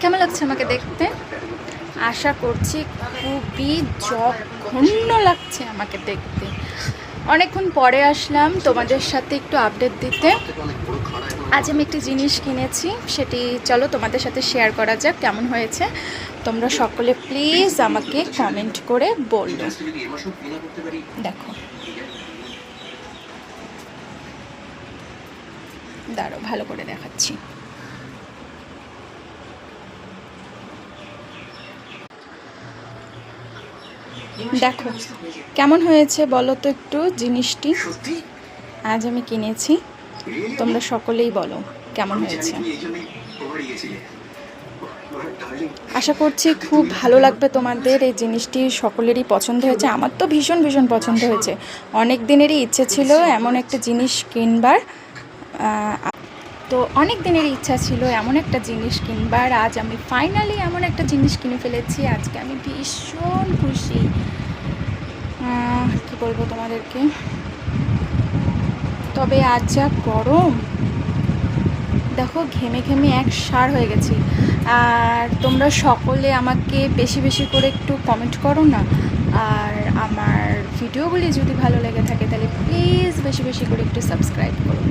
কেমন লাগছে আমাকে দেখতে? আশা করছি খুবই জঘন্য লাগছে আমাকে দেখতে। অনেকক্ষণ পরে আসলাম তোমাদের সাথে একটু আপডেট দিতে। আজ আমি একটি জিনিস কিনেছি সেটি চলো তোমাদের সাথে শেয়ার করা যাক কেমন হয়েছে। তোমরা সকলে প্লিজ আমাকে কমেন্ট করে বলল দেখো। দাঁড়ো ভালো করে দেখাচ্ছি। দেখো কেমন হয়েছে বলো তো একটু জিনিসটি? আজ আমি কিনেছি। তোমরা সকলেই বলো কেমন হয়েছে? আশা করছি খুব ভালো লাগবে তোমাদের। এই জিনিসটি সকলেরই পছন্দ হয়েছে। আমার তো ভীষণ ভীষণ পছন্দ হয়েছে। অনেক দিনেরই ইচ্ছে ছিল এমন একটা জিনিস কিনবার। তো অনেক দিনের ইচ্ছা ছিল এমন একটা জিনিস কিনবার। আজ আমি ফাইনালি এমন একটা জিনিস কিনে ফেলেছি। আজকে আমি ভীষণ খুশি। কি বলব তোমাদেরকে? তবে আজ যা গরম। দেখো, ঘেমে ঘেমে এক সার হয়ে গেছি। আর তোমরা সকলে আমাকে বেশি বেশি করে একটু কমেন্ট করো না? আর আমার ভিডিওগুলি যদি ভালো লেগে থাকে, তাহলে প্লিজ বেশি বেশি করে একটু সাবস্ক্রাইব করো।